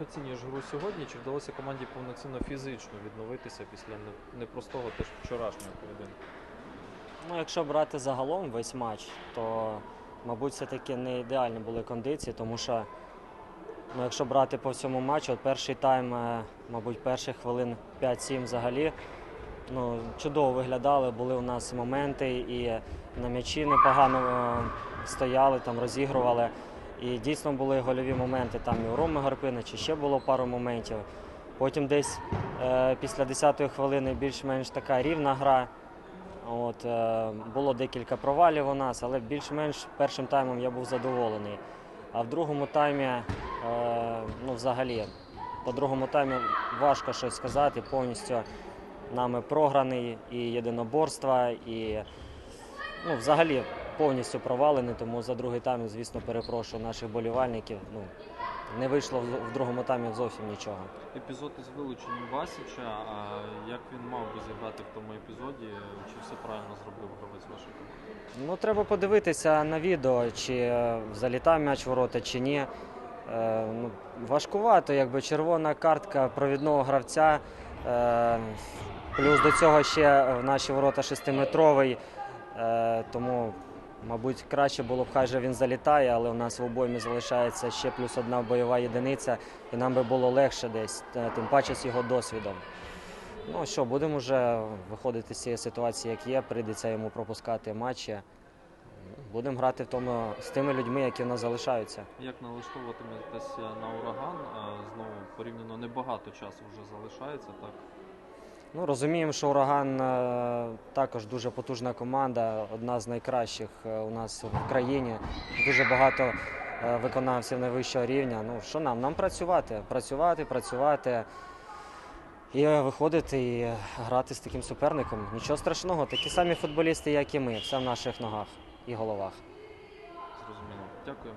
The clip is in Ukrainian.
оцінюєш гру сьогодні? Чи вдалося команді повноцінно фізично відновитися після непростого теж вчорашнього поєдинку? Ну, якщо брати загалом весь матч, то, мабуть, все-таки не ідеальні були кондиції, тому що, ну, якщо брати по всьому матчу, от перший тайм, е, мабуть, перших хвилин 5-7 взагалі, ну, чудово виглядали, були у нас моменти, і на м'ячі непогано е, стояли, там розігрували. І дійсно були гольові моменти там і у Роми Гарпина, чи ще було пару моментів. Потім десь е, після 10-ї хвилини більш-менш така рівна гра. От, е, було декілька провалів у нас, але більш-менш першим таймом я був задоволений. А в другому таймі, е, ну взагалі, по другому таймі важко щось сказати. Повністю нами програний і єдиноборства, і ну, взагалі повністю провалений. Тому за другий тайм, звісно, перепрошую наших болівальників. Ну, не вийшло в другому таймі зовсім нічого. Епізод із вилученням Васіча, а як він мав би зіграти в тому епізоді? Чи все правильно зробив гравець вашої команди? Ну, треба подивитися на відео, чи е, залітав м'яч ворота, чи ні. Е, ну, важкувато, якби червона картка провідного гравця. Е, плюс до цього ще в наші ворота шестиметровий. Е, тому, мабуть, краще було б, хай же він залітає, але у нас в обоймі залишається ще плюс одна бойова єдиниця, і нам би було легше десь, е, тим паче з його досвідом. Ну що, будемо вже виходити з цієї ситуації, як є. Прийдеться йому пропускати матчі. Будемо грати в тому з тими людьми, які в нас залишаються. Як налаштовуватиметесь на ураган? Знову порівняно небагато часу вже залишається, так? Ну, розуміємо, що ураган е, також дуже потужна команда, одна з найкращих е, у нас в країні. Дуже багато е, виконавців найвищого рівня. Ну що нам? Нам працювати, працювати, працювати. І виходити і грати з таким суперником. Нічого страшного, такі самі футболісти, як і ми, все в наших ногах і головах. Зрозуміло. Дякую.